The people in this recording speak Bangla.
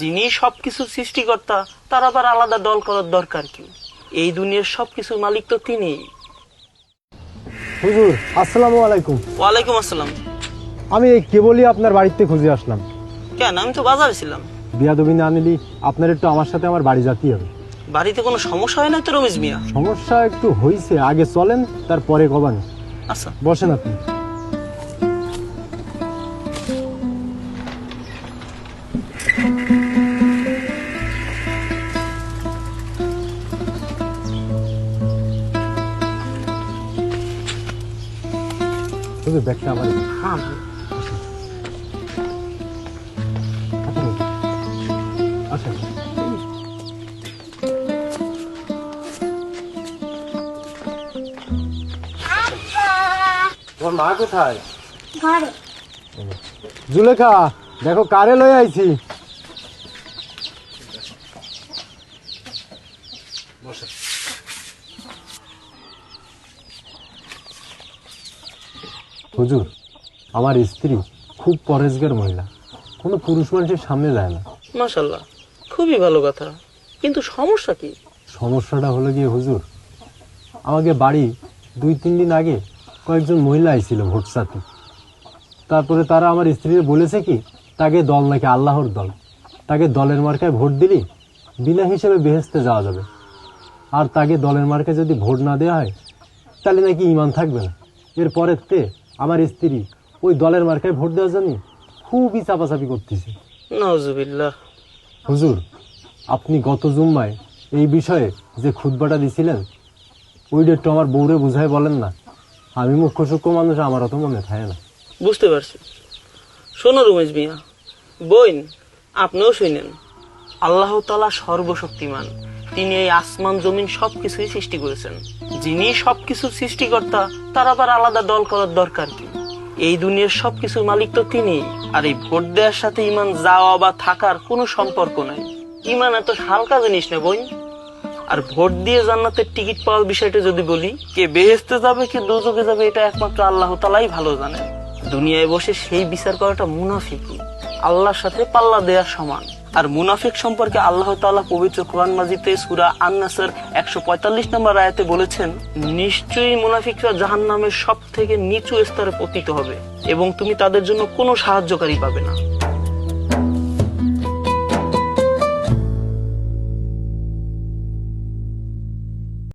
যিনি সবকিছু সৃষ্টিকর্তা তার আবার আলাদা দল করার দরকার কি? এই দুনিয়ার সবকিছুর মালিক তো তিনি। হুজুর আসসালামু আলাইকুম। ওয়ালাইকুম আসসালাম। আমি এই কেবলই আপনার বাড়িতে খুঁজে আসলাম। কেন? আমি তো বাজারে ছিলাম। বিয়াদবি না নিলি আপনার একটু আমার সাথে আমার বাড়ি যেতেই হবে। বাড়িতে কোনো সমস্যা হয় না তো রমেশ মিয়া? সমস্যা একটু হইছে আগে চলেন তারপরে কবানি। আচ্ছা। বসেন আপনি। হুজুর ব্যাগটা আমার। হ্যাঁ। তোমার মা কোথায়? ঘরে। জুলেখা দেখো কারে লয়ে আইছি। হুজুর আমার স্ত্রী খুব পরেজগার মহিলা। কোনো পুরুষ মানুষের সামনে যায় না। মাশাল্লাহ খুবই ভালো কথা। কিন্তু সমস্যা কি? সমস্যাটা হলো গিয়ে হুজুর আমাকে বাড়ি দুই তিন দিন আগে কয়েকজন মহিলা আইছিল ভোট সাথে। তারপরে তারা আমার স্ত্রীকে বলেছে কি তাকে দল নাকি আল্লাহর দল। তাকে দলের মার্কায় ভোট দিলি বিনা হিসেবে বেহেস্তে যাওয়া যাবে। আর তাকে দলের মার্কায় যদি ভোট না দেওয়া হয় তাহলে নাকি ইমান থাকবে না। এরপরের তে আমার স্ত্রী ওই দলের মার্কায় ভোট দেওয়ার জন্য খুবই চাপাচাপি করতেছে। নজুবিল্লাহ হুজুর আপনি গত জুম্মায় এই বিষয়ে যে খুতবাটা দিছিলেন ওইটা একটু আমার বউরে বুঝাই বলেন না। আমি মুখ্য সূক্ষ্ম মানুষ আমার অত মনে থাকে না। বুঝতে পারছি। শোনো রমেশ মিয়া বইন আপনিও শুনেন আল্লাহ তালা সর্বশক্তিমান। তিনি এই আসমান, জমিন সবকিছুই সৃষ্টি করেছেন। যিনি সবকিছুর সৃষ্টিকর্তা, তার আবার আলাদা দল করার দরকার কি? এই দুনিয়ার সবকিছুর মালিক তো তিনি, আর এই ভোট দেওয়ার সাথে ইমান যাওয়া বা থাকার কোনো সম্পর্ক নাই। ইমান এত হালকা জিনিস না বই আর ভোট দিয়ে জান্নাতের টিকিট পাওয়ার বিষয়টা যদি বলি, কে বেহেস্তে যাবে, কে দোজকে যাবে, এটা একমাত্র আল্লাহ তালাই ভালো জানেন। দুনিয়ায় বসে সেই বিচার করাটা মুনাফিকি আল্লাহর সাথে পাল্লা দেওয়ার সমান। আর মুনাফিক সম্পর্কে আল্লাহ তাআলা পবিত্র কোরআন মাজিদে সূরা আন-নাসর 145 নম্বর রায়তে বলেছেন, নিশ্চয়ই মুনাফিকরা জাহান্নামের সব থেকে নিচু স্তরে পতিত হবে এবং তুমি তাদের জন্য কোনো সাহায্যকারী পাবে না।